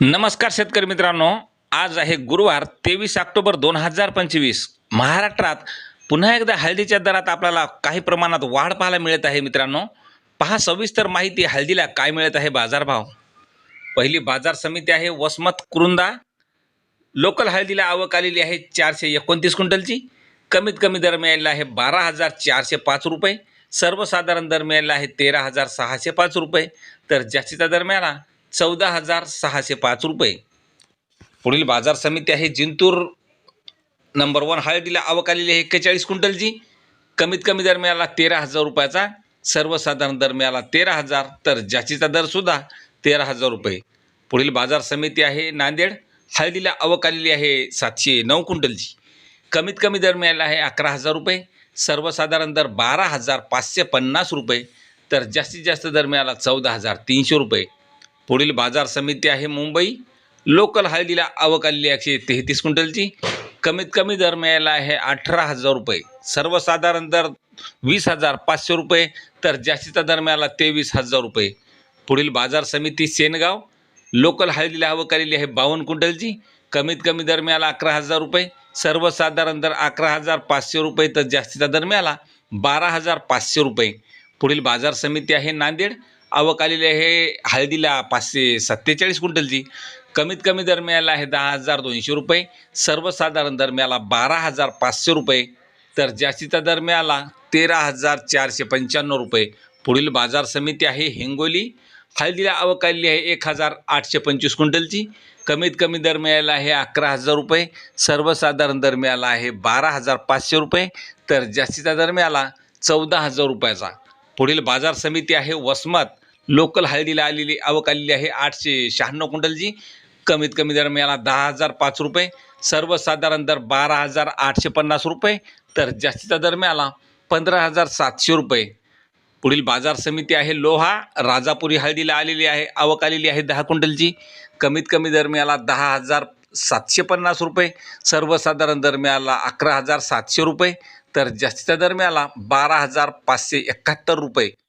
नमस्कार शेतकरी मित्रांनो. आज आहे गुरुवार तेवीस ऑक्टोबर दोन हजार पंचवीस. महाराष्ट्रात पुन्हा एकदा हळदीच्या दरात आपल्याला काही प्रमाणात वाढ पाहायला मिळत आहे मित्रांनो. पहा सविस्तर माहिती हळदीला काय मिळत आहे बाजारभाव. पहिली बाजार समिती आहे वसमत कुरुंदा. लोकल हळदीला आवक आलेली आहे चारशे एकोणतीस क्विंटलची. कमीत कमी दर मिळालेला आहे बारा हजार चारशे पाच रुपये. सर्वसाधारण दर मिळालेला आहे तेरा हजार सहाशे पाच रुपये. तर जास्तीचा दर मिळाला. चौदा हजार सहाशे पाच रुपये. पुढील बाजार समिती आहे जिंतूर. नंबर वन हळदीला आवक आलेली आहे एक्केचाळीस क्विंटलची. कमीत कमी दर मिळाला तेरा हजार रुपयाचा. सर्वसाधारण दर मिळाला तेरा हजार तर जास्तीचा दरसुद्धा तेरा हजार रुपये. पुढील बाजार समिती आहे नांदेड. हळदीला आवक आलेली आहे सातशे नऊ क्विंटलची. कमीत कमी दर मिळाला आहे अकरा हजार रुपये. सर्वसाधारण दर बारा हजार पाचशे पन्नास रुपये. तर जास्तीत जास्त दर मिळाला चौदा हजार तीनशे रुपये. पुढील बाजार समिती आहे मुंबई. लोकल हळदीला आवक आलेली एकशे तेहतीस क्विंटलची. कमीत कमी दर मिळायला आहे अठरा हजार रुपये. सर्वसाधारण दर वीस हजार पाचशे रुपये तर जास्तीचा दर मिळाला तेवीस हजार रुपये. पुढील बाजार समिती सेनगाव. लोकल हळदीला आवक आलेली आहे बावन्न क्विंटलची. कमीत कमी दर मिळाला अकरा हजार रुपये. सर्वसाधारण दर अकरा हजार पाचशे रुपये तर जास्तीचा दर मिळाला बारा हजार पाचशे रुपये. पुढील बाजार समिती आहे नांदेड. आवक आलेली आहे. हळदीला पाचशे सत्तेचाळीस क्विंटलची कमीत कमी दर मिळाला आहे दहा हजार दोनशे रुपये. सर्वसाधारण दर मिळाला बारा हजार पाचशे रुपये. तर जास्तीचा दर मिळाला तेरा हजार चारशे पंच्याण्णव रुपये. पुढील बाजार समिती आहे हिंगोली. हळदीला आवक आलेली आहे एक हजार आठशे पंचवीस क्विंटलची कमीत कमी दर मिळाला आहे अकरा हजार रुपये. सर्वसाधारण दर मिळाला आहे बारा हजार पाचशे रुपये. तर जास्तीचा दर मिळाला चौदा हजार रुपयाचा. पुढील बाजार समिती आहे वसमत. लोकल हळदीला आलेली आवक आलेली आहे आठशे शहाण्णव क्विंटलची. कमीत कमी दर मिळाला दहा हजार पाच रुपये सर्वसाधारण दर बारा हजार आठशे पन्नास रुपये तर जास्तीचा दर मिळाला पंधरा हजार सातशे रुपये. पुढील बाजार समिती आहे लोहा राजापुरी हळदीला आलेली आहे आवक आलेली आहे दहा क्विंटलची. कमीत कमी दर मिळाला दहा हजार सातशे पन्नास रुपये सर्वसाधारण दर मिळाला अकरा हजार सातशे रुपये तर जास्तीचा दर मिळाला बारा हजार पाचशे एकाहत्तर रुपये.